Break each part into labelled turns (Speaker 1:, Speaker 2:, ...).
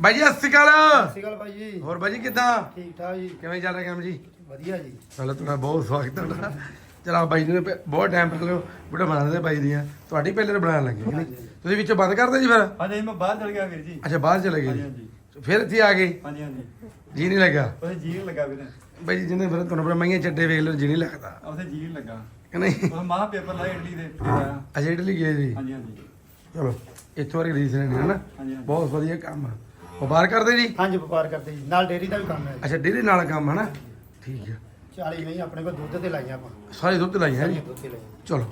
Speaker 1: ਬਾਈ ਜੀ ਸਤਿ ਸ਼੍ਰੀ ਅਕਾਲ।
Speaker 2: ਸਤਿ ਸ਼੍ਰੀ ਅਕਾਲ ਭਾਈ ਜੀ।
Speaker 1: ਹੋਰ ਬਾਈ ਜੀ ਕਿੱਦਾਂ?
Speaker 2: ਠੀਕ ਠਾਕ ਜੀ।
Speaker 1: ਕਿਵੇਂ ਚੱਲ ਰਿਹਾ ਕੰਮ ਜੀ?
Speaker 2: ਵਧੀਆ ਜੀ।
Speaker 1: ਪਹਿਲਾਂ ਤੁਹਾਡਾ ਬਹੁਤ ਸਵਾਗਤ ਤੁਹਾਡਾ। ਚਲਾ ਬਾਈ ਜੀ ਨੇ ਪਹਿ- ਬਹੁਤ ਟਾਈਮ ਪਹਿਲਾਂ ਵੀਡੀਓ ਬਣਾਉਂਦੇ ਬਾਈ ਦੀਆਂ। ਤੁਹਾਡੀ ਪਹਿਲੇ ਤੋਂ ਬਣਾਉਣ ਲੱਗੇ ਕਿ ਨਹੀਂ? ਤੁਸੀਂ ਵਿੱਚੋਂ ਬੰਦ ਕਰਦੇ ਜੀ ਫਿਰ?
Speaker 3: ਹਾਂਜੀ ਮੈਂ ਬਾਹਰ ਚਲ ਗਿਆ ਵੀਰ ਜੀ।
Speaker 1: ਅੱਛਾ ਬਾਹਰ ਚਲੇ ਗਏ ਜੀ। ਫਿਰ ਇੱਥੇ ਆ ਗਏ?
Speaker 3: ਹਾਂਜੀ ਹਾਂਜੀ।
Speaker 1: ਜੀ ਨਹੀਂ ਲੱਗਾ?
Speaker 3: ਉਹਦੇ ਜੀ ਲੱਗਾ ਵੀਰ।
Speaker 1: ਬਾਈ ਜੀ ਜਿਹਨੇ ਫਿਰ ਤੁਹਾਨੂੰ ਪਤਾ ਮਈਆਂ ਚੱਡੇ ਵੇਖ ਲਓ ਜੀ ਨਹੀਂ ਲੱਗਦਾ।
Speaker 3: ਉਹਦੇ ਜੀ ਲੱਗਾ।
Speaker 1: ਕਿ ਨਹੀਂ?
Speaker 3: ਉਹ ਮਾਂ ਪੇਪਰ ਲਾਇਆ ਇਡਲੀ ਦੇ ਫਿਰ ਆਇਆ।
Speaker 1: ਅੱਛਾ ਇਟਲੀ ਗਏ ਜੀ।
Speaker 3: ਹਾਂਜੀ ਹਾਂਜੀ।
Speaker 1: ਚਲੋ ਇੱਥੋਂ ਵਾਰੀ ਰੀਸ ਨੇ ਨਾ
Speaker 3: ਹਾਂਜੀ, ਹਾਂਜੀ।
Speaker 1: ਬਹੁਤ ਵਧੀਆ ਕੰਮ ਆ। ਵਪਾਰ ਕਰਦੇ ਜੀ?
Speaker 2: ਹਾਂਜੀ ਵਪਾਰ ਕਰਦੇ ਜੀ। ਨਾਲ ਡੇਰੀ ਦਾ ਵੀ ਕੰਮ ਹੈ ਜੀ।
Speaker 1: ਅੱਛਾ ਡੇਰੀ ਨਾਲ ਕੰਮ ਹੈ ਨਾ ਠੀਕ ਹੈ
Speaker 2: 40 ਮਹੀਂ ਆਪਣੇ ਕੋਲ ਦੁੱਧ ਤੇ ਲਾਈਆਂ ਆਪਾਂ।
Speaker 1: ਸਾਰੇ ਦੁੱਧ ਲਾਈ ਹੈ ਜੀ?
Speaker 2: ਦੁੱਧ ਤੇ ਲਾਈਆਂ।
Speaker 1: ਚਲੋ।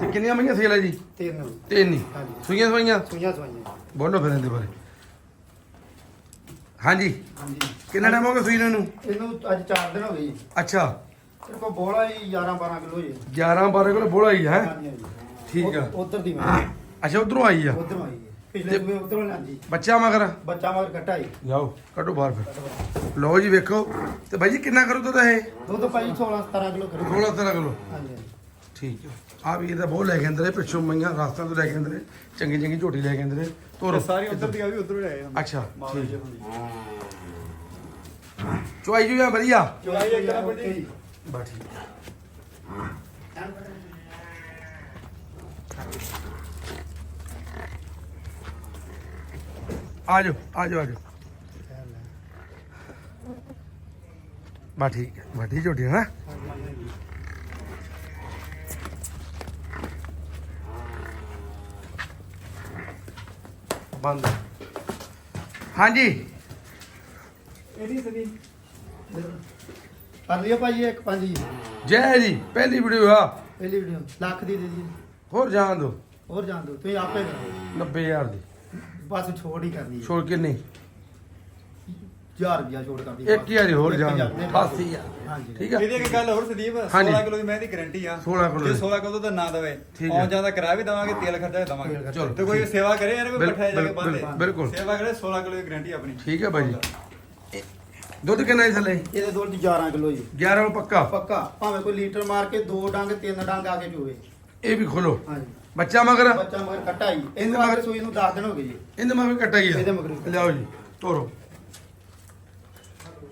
Speaker 1: ਤੇ ਕਿੰਨੀਆਂ ਮਈਆਂ ਸੇਲ ਹੈ ਜੀ?
Speaker 2: ਤਿੰਨ।
Speaker 1: ਤਿੰਨ ਹੀ।
Speaker 2: ਹਾਂਜੀ।
Speaker 1: ਸੂਈਆਂ ਸਵਾਈਆਂ?
Speaker 2: ਸੂਈਆਂ ਸਵਾਈਆਂ।
Speaker 1: ਬੋਲੋ ਫਿਰ ਇਹਦੇ ਬਾਰੇ। ਹਾਂਜੀ।
Speaker 2: ਹਾਂਜੀ।
Speaker 1: ਕਿੰਨਾ ਟਾਈਮ ਹੋ ਗਿਆ ਸੂਈ ਨੂੰ?
Speaker 2: ਇਹਨੂੰ ਅੱਜ 4 ਦਿਨ ਹੋ ਗਏ ਜੀ।
Speaker 1: ਅੱਛਾ।
Speaker 2: ਤੇਰੇ ਕੋਲ ਬੋਲਾ ਹੀ 11 12 ਕਿਲੋ ਜੀ।
Speaker 1: 11 12 ਕਿਲੋ ਬੋਲਾ ਹੀ ਹੈ?
Speaker 2: ਹਾਂਜੀ ਹਾਂਜੀ।
Speaker 1: ਠੀਕ ਆ।
Speaker 2: ਉਧਰ ਦੀ ਮੈਂ।
Speaker 1: ਅੱਛਾ ਉਧਰੋਂ ਆਈ ਆ।
Speaker 2: ਉਧਰੋਂ ਆਈ ਹੈ ਪਿਛਲੇ ਉਧਰੋਂ
Speaker 1: ਬੱਚਾ ਮਗਰ?
Speaker 2: ਬੱਚਾ ਮਗਰ ਕੱਟਾ ਹੀ
Speaker 1: ਜਾਓ ਕੱਢੋ ਬਾਹਰ ਫਿਰ। ਲਓ ਜੀ ਵੇਖੋ। ਤੇ ਬਾਈ ਜੀ ਕਿੰਨਾ ਕਰੂ ਦੁੱਧ ਇਹ?
Speaker 2: ਦੁੱਧ ਭਾਈ 16 17 ਕਿਲੋ ਕਰੂ।
Speaker 1: 16 ਤਰ੍ਹਾਂ ਕਿਲੋ?
Speaker 2: ਹਾਂਜੀ
Speaker 1: ਠੀਕ ਹੈ। ਆ ਵੀ ਇਹਦਾ ਬਹੁਤ ਲੈ ਕੇ ਅੰਦਰ ਪਿੱਛੋਂ ਮਈਆਂ ਰਾਸਤਾਂ ਤੋਂ ਲੈ ਕੇ ਅੰਦਰ ਚੰਗੀ ਚੰਗੀ ਝੋਟੀ ਲੈ ਕੇ ਅੰਦਰ ਤੋਰ
Speaker 3: ਸਾਰੀ ਉਧਰ ਦੀ ਆ ਵੀ ਉਧਰੋਂ ਲੈ ਆਏ।
Speaker 1: ਅੱਛਾ
Speaker 3: ਜੀ
Speaker 1: ਚੁਆਈ ਜੂ ਆ ਵਧੀਆ?
Speaker 3: ਚੁਆਈ ਇੱਕ ਨੰਬਰ ਜੀ।
Speaker 1: ਬਾ ਠੀਕ ਹੈ। ਆ ਜਾਓ ਆ ਜਾਓ ਆ ਜਾਓ ਬਾ ਠੀਕ ਹੈ ਵੱਡੀ ਝੋਟੀ ਹੈ ਨਾ? ਬੰਦ। ਹਾਂਜੀ।
Speaker 3: ਇਹਦੀ ਸਦੀ
Speaker 2: ਕਰ ਲਿਓ ਭਾਈ ਇੱਕ ਪੰਜ ਜੀ।
Speaker 1: ਜੈ ਜੀ ਪਹਿਲੀ ਵੀਡੀਓ ਆ।
Speaker 2: ਪਹਿਲੀ ਵੀਡੀਓ ਲੱਖ ਦੀ ਦੇ ਜੀ
Speaker 1: ਹੋਰ ਜਾਣ ਦੋ।
Speaker 2: ਹੋਰ ਜਾਣ ਦਿਓ ਤੁਸੀਂ ਆਪੇ ਕਰੋ।
Speaker 1: 90000 ਦੀ।
Speaker 2: ਬਸ ਛੋੜ ਹੀ ਕਰਨੀ ਹੈ।
Speaker 1: ਛੋੜ ਕਿੰਨੀ?
Speaker 2: 1000 ਰੁਪਿਆ ਛੋੜ ਕਰਦੀ
Speaker 1: ਇੱਕ ਹਜ਼ਾਰ ਹੀ ਹੋਰ ਜਾਣ
Speaker 2: ਹਜ਼ਾਰ,
Speaker 1: ਦਿਓ।
Speaker 2: ਨਹੀਂ,
Speaker 1: 88,000
Speaker 2: ਹਾਂਜੀ।
Speaker 1: ਠੀਕ ਆ?
Speaker 3: ਇਹਦੀ ਇੱਕ ਗੱਲ ਹੋਰ ਸੰਦੀਪ
Speaker 1: ਹਾਂਜੀ।
Speaker 3: 16 ਕਿਲੋ ਦੀ ਮੈਂ ਦੀ ਗਾਰੰਟੀ ਆ।
Speaker 1: 16 ਕਿਲੋ
Speaker 3: ਜੇ
Speaker 1: ਦੀ।
Speaker 3: 16 ਕਿਲੋ ਦਾ ਨਾ ਦਵੇ
Speaker 1: ਠੀਕ ਹੈ।
Speaker 3: ਆਉਂ ਜਾਂਦਾ ਕਿਰਾਇਆ ਵੀ ਦਵਾਂਗੇ ਤੇਲ ਖਰਚਾ ਵੀ ਦਵਾਂਗੇ।
Speaker 1: ਚਲੋ,
Speaker 3: ਤੇ ਕੋਈ। ਸੇਵਾ ਕਰੇ ਇਹਨੇ ਕੋਈ
Speaker 1: ਬਿਲ-
Speaker 3: ਪੱਠਾ ਜਾ ਕੇ
Speaker 1: ਬਿਲ-
Speaker 3: ਬੰਦੇ
Speaker 1: ਬਿਲਕੁਲ।
Speaker 3: ਸੇਵਾ ਕਰੇ 16 ਕਿਲੋ ਦੀ ਗਾਰੰਟੀ ਆਪਣੀ।
Speaker 1: ਠੀਕ ਹੈ ਭਾਈ ਜੀ। ਦੁੱਧ ਕਿੰਨਾ ਹੈ ਥੱਲੇ?
Speaker 2: ਇਹਦੇ ਦੁੱਧ 11 ਕਿਲੋ ਜੀ।
Speaker 1: 11 ਨੂੰ ਪੱਕਾ?
Speaker 2: ਪੱਕਾ। ਭਾਵੇਂ ਕੋਈ ਲੀਟਰ ਮਾਰ ਕੇ ਦੋ ਡੰਗ ਤਿੰਨ ਡੰਗ ਆ ਕੇ ਚੋਵੇ।
Speaker 1: ਇਹ ਵੀ ਖੋਲੋ।
Speaker 2: ਹਾਂਜੀ।
Speaker 1: ਬੱਚਾ ਮਗਰ?
Speaker 2: ਬੱਚਾ ਮਗਰ ਕੱਟਾ ਜੀ।
Speaker 1: ਇਹਦੇ
Speaker 2: ਇਹਨੂੰ
Speaker 1: ਮਗਰ-
Speaker 2: ਸੂਈ ਨੂੰ 10 ਦਿਨ ਹੋ ਗਏ ਜੀ।
Speaker 1: ਇਹਦੇ ਮਗਰ ਕੱਟਾ ਗਿਆ
Speaker 2: ਇਹਦੇ ਮਗਰ ਵੀ।
Speaker 1: ਲਿਆਓ ਜੀ ਤੋਰੋ।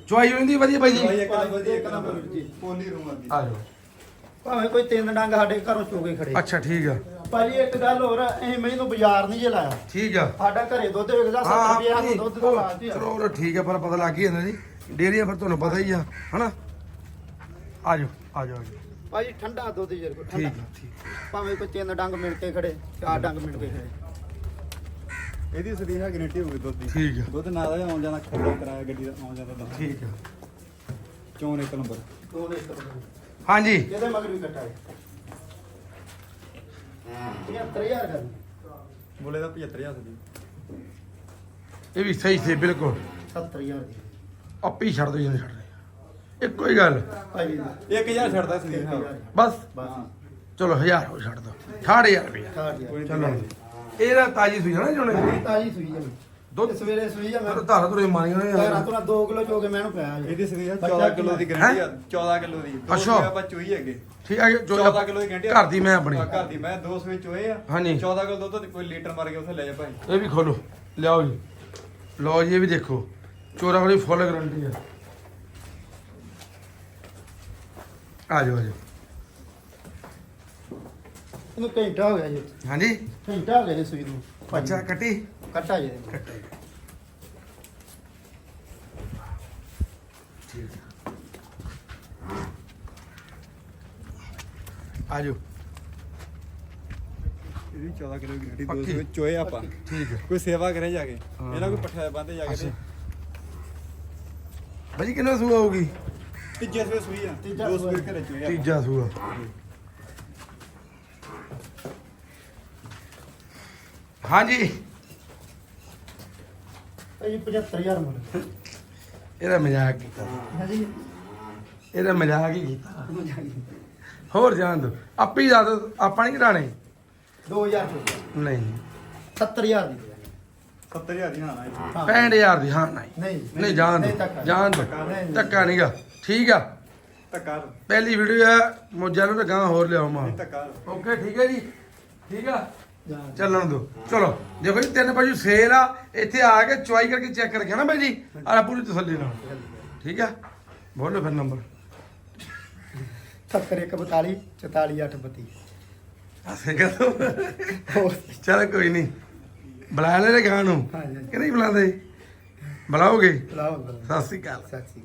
Speaker 1: ਚੁਆਈ ਹੁੰਦੀ ਵਧੀਆ ਭਾਈ
Speaker 3: ਭਾਈ
Speaker 1: ਜੀ
Speaker 3: ਇੱਕ ਨੰਬਰ ਦੀ ਇੱਕ ਨੰਬਰ।
Speaker 2: ਜੀ।
Speaker 3: ਪੋਲੀ ਰੂਮ ਆਦੀ
Speaker 1: ਆ ਜਾਓ।
Speaker 2: ਭਾਵੇਂ ਕੋਈ ਤਿੰਨ ਡੰਗ ਸਾਡੇ ਘਰੋਂ ਚੋਗੇ ਖੜੇ
Speaker 1: ਅੱਛਾ ਠੀਕ ਆ।
Speaker 2: ਭਾਜੀ ਇੱਕ ਗੱਲ ਹੋਰ ਅਸੀਂ ਮੈਨੂੰ ਬਾਜ਼ਾਰ ਨਹੀਂ ਜੇ ਲਾਇਆ।
Speaker 1: ਠੀਕ ਆ।
Speaker 2: ਸਾਡਾ ਘਰੇ ਦੁੱਧ ਵਿਕਦਾ 70
Speaker 1: ਹਾਂ
Speaker 2: ਰੁਪਏ ਹੱਥ
Speaker 1: ਨਹੀਂ,
Speaker 2: ਦੁੱਧ ਦਾ ਲਾਜ ਹੀ ਆ।
Speaker 1: ਚਲੋ ਉਹ ਠੀਕ ਆ ਪਰ ਪਤਾ ਲੱਗ ਹੀ ਜਾਂਦਾ ਜੀ। ਡੇਰੀਆਂ ਫਿਰ ਤੁਹਾਨੂੰ ਪਤਾ ਹੀ ਆ ਹਨਾ? ਆ ਜਾਓ ਆ ਜਾਓ ਆ ਜਾਓ।
Speaker 2: ਭਾਜੀ ਠੰਡਾ ਦੁੱਧ ਜਰ ਕੋ
Speaker 1: ਠੀਕ
Speaker 2: ਠੰਡਾ
Speaker 1: ਠੀਕ।
Speaker 2: ਭਾਵੇਂ ਕੋਈ ਤਿੰਨ ਡੰਗ ਮਿਲ ਕੇ ਖੜੇ ਚਾਰ ਡੰਗ ਮਿਲ ਕੇ ਖੜੇ।
Speaker 3: ਇਹਦੀ ਸਦੀ ਹੈ ਗਾਰੰਟੀ ਹੋਊਗੀ ਦੁੱਧ ਦੀ।
Speaker 1: ਠੀਕ ਆ।
Speaker 3: ਦੁੱਧ ਨਾ ਦਾ ਆਉਂ ਜਾਂਦਾ ਖੱਡਾ ਕਰਾਇਆ ਗੱਡੀ ਦਾ ਆਉਂ ਜਾਂਦਾ ਦਵਾਂਗੇ
Speaker 1: ਠੀਕ ਆ।
Speaker 3: ਚੋਣ ਇੱਕ ਨੰਬਰ।
Speaker 2: ਨੇ ਇੱਕ ਬੰਦੇ
Speaker 1: ਹਾਂਜੀ।
Speaker 2: ਇਹਦੇ ਮਗਰ ਵੀ ਕੱਟਾ ਹੈ। 75000 ਦਾ
Speaker 3: ਬੋਲੇ ਦਾ 75000 ਸਦੀ
Speaker 1: ਇਹ ਵੀ ਸਹੀ ਸੀ ਬਿਲਕੁਲ।
Speaker 2: 70000 ਦੀ।
Speaker 1: ਆਪੇ ਛੱਡ ਦੋ ਜਿੰਨੇ ਛੱਡ ਇੱਕੋ ਹੀ ਗੱਲ।
Speaker 2: ਭਾਜੀ
Speaker 3: 1000 ਛੱਡਦਾ ਸਦੀ ਹਾਂ
Speaker 1: ਬਸ।
Speaker 2: ਬਸ।
Speaker 1: ਚਲੋ 1000 ਹੋ ਛੱਡ ਦੋ। 68000 ਰੁਪਇਆ।
Speaker 2: 60000
Speaker 1: ਚਲੋ। ਇਹਦਾ ਤਾਜੀ ਸੂਈ ਨਾ ਜੁਣੇ
Speaker 2: ਤਾਜੀ ਸੂਈ ਹੈ
Speaker 1: ਦੁੱਧ
Speaker 2: ਸਵੇਰੇ ਸੂਈ ਆ ਮੈਂ।
Speaker 1: ਧਾਰਾ ਤੁਰੇ ਮਾਰੀਆਂ ਨੇ
Speaker 2: ਘਰਾਂ ਤੋਂ 2 ਕਿਲੋ ਚੋ ਕੇ ਮੈਨੂੰ ਪਿਆ ਜੀ
Speaker 3: ਇਹਦੀ
Speaker 2: ਬੱਚਾ
Speaker 3: 14 ਕਿਲੋ ਦੀ ਗਾਰੰਟੀ ਆ
Speaker 1: ਹੈਂ?
Speaker 3: 14 ਕਿਲੋ ਦੀ। ਦੋ
Speaker 1: ਅੱਛਾ।
Speaker 3: ਸੂਏ ਆਪਾਂ ਚੋਈ ਹੈਗੇ।
Speaker 1: ਠੀਕ ਆ ਜੋ
Speaker 3: 14 ਕਿਲੋ ਦੀ ਗਾਰੰਟੀ
Speaker 1: ਘਰ ਦੀ ਮੈਂ ਆਪਣੀ।
Speaker 3: ਹਾਂ, ਘਰ ਦੀ। ਮੈਂ ਦੋ ਸੂਏ ਚੋਏ ਆ।
Speaker 1: ਹਾਂਜੀ।
Speaker 3: 14 ਕਿਲੋ ਦੁੱਧ ਤੇ ਕੋਈ ਲੀਟਰ ਮਾਰ ਕੇ ਉੱਥੇ ਲੈ ਜਾ ਭਾਈ।
Speaker 1: ਇਹ ਵੀ ਖੋਲੋ। ਲਿਆਓ ਜੀ। ਲਓ ਜੀ ਇਹ ਵੀ ਦੇਖੋ। ਚੋਰਾ ਵਾਲੀ ਫੁੱਲ ਗਰੰਟੀ ਆ। ਆ ਜਾਓ ਆ ਜਾਓ
Speaker 2: ਇਹਨੂੰ ਘੰਟਾ ਹੋ ਗਿਆ ਜੀ।
Speaker 1: ਹਾਂਜੀ?
Speaker 2: ਘੰਟਾ ਹੋ ਗਿਆ ਜੀ ਸੂਈ ਨੂੰ।
Speaker 1: ਕੱਟੀ?
Speaker 2: ਕੱਟਾ ਜੀ।
Speaker 1: ਕੱਟਾ ਠੀਕ ਆ। ਜਾਓ
Speaker 3: ਇਹਦੀ 14 ਕਿਲੋ ਦੀ ਗਾਰੰਟੀ ਦੋ
Speaker 1: ਪੱਕੀ।
Speaker 3: ਚੋਏ ਆਪਾਂ।
Speaker 1: ਠੀਕ ਹੈ
Speaker 3: ਕੋਈ ਸੇਵਾ ਕਰੇ ਜਾ ਕੇ।
Speaker 1: ਹਾਂ।
Speaker 3: ਇਹਨਾਂ ਕੋਈ ਪੱਠਾ ਬੰਦੇ ਜਾ ਕੇ ਤੇ।
Speaker 1: ਭਾਜੀ ਕਿੰਨਾ ਸੂਆ ਹੋਊਗੀ?
Speaker 3: ਤੀਜੇ ਸੂਏ ਸੂਈ ਆ।
Speaker 2: ਤੀਜਾ
Speaker 3: ਦੋ
Speaker 2: ਸੂਆ।
Speaker 3: ਘਰੇ
Speaker 1: ਤੀਜਾ ਹਾਂਜੀ।
Speaker 2: ਭਾਜੀ 75000 ਮੁੱਲ।
Speaker 1: ਇਹਦਾ ਮਜ਼ਾਕ ਕੀਤਾ।
Speaker 2: ਹਾਂਜੀ।
Speaker 1: ਇਹਦਾ ਮਜ਼ਾਕ ਹੀ ਕੀਤਾ। ਹੋਰ ਜਾਣ ਦੋ ਆਪੇ ਹੀ ਦੱਸ ਆਪਾਂ ਨਹੀਂ ਘਟਾਣੇ
Speaker 2: 2000 ਚੁੱਕਿਆ
Speaker 1: ਨਹੀਂ।
Speaker 2: 70000 ਦੀ।
Speaker 3: 70000 ਦੀ ਹਾਂ ਨਾ ਇਹ।
Speaker 2: ਹਾਂ
Speaker 1: 65000 ਦੀ ਹਾਂ ਨਹੀਂ
Speaker 2: ਨਹੀਂ
Speaker 1: ਨਹੀਂ ਜਾਣ
Speaker 2: ਨਹੀਂ
Speaker 1: ਦੋ
Speaker 2: ਧੱਕਾ।
Speaker 1: ਜਾਣ ਦੋ
Speaker 2: ਨਹੀਂ, ਨਹੀਂ।
Speaker 1: ਧੱਕਾ ਨਹੀਂਗਾ ਠੀਕ ਆ।
Speaker 3: ਧੱਕਾ
Speaker 1: ਪਹਿਲੀ ਵੀਡੀਓ ਆ ਮੋਜਾ ਨੂੰ ਤਾਂ ਗਾਂ ਹੋਰ
Speaker 3: ਨਹੀਂ ਧੱਕਾ
Speaker 1: ਓਕੇ ਠੀਕ ਹੈ ਜੀ? ਠੀਕ ਆ? ਚੱਲਣ ਦੋ ਚਲੋ ਦੇਖੋ ਜੀ ਤਿੰਨ ਪਸ਼ੂ ਸੇਲ ਆ। ਇੱਥੇ ਆ ਕੇ ਚੁਆਈ ਕਰਕੇ ਚੈੱਕ ਕਰਕੇ ਨਾ ਬਾਈ ਜੀ? ਆ ਪੂਰੀ ਤਸੱਲੀ ਨਾਲ। ਠੀਕ ਆ? ਬੋਲੋ ਫਿਰ ਨੰਬਰ।
Speaker 2: 7142 44832
Speaker 1: ਆਸੇ ਕਦੋਂ
Speaker 2: ਹੋਰ।
Speaker 1: ਚਲ ਕੋਈ ਨਹੀਂ। ਬੁਲਾ ਲੈ ਰੇ ਗਾਂ ਨੂੰ। ਕਿ ਨਹੀਂ ਬੁਲਾਉਂਦੇ? ਬੁਲਾਓਗੇ?
Speaker 2: ਬੁਲਾਓ ਬੁਲਾਓ।
Speaker 1: ਸਤਿ ਸ੍ਰੀ ਅਕਾਲ।
Speaker 2: ਸਤਿ ਸ਼੍ਰੀ ਅਕਾਲ।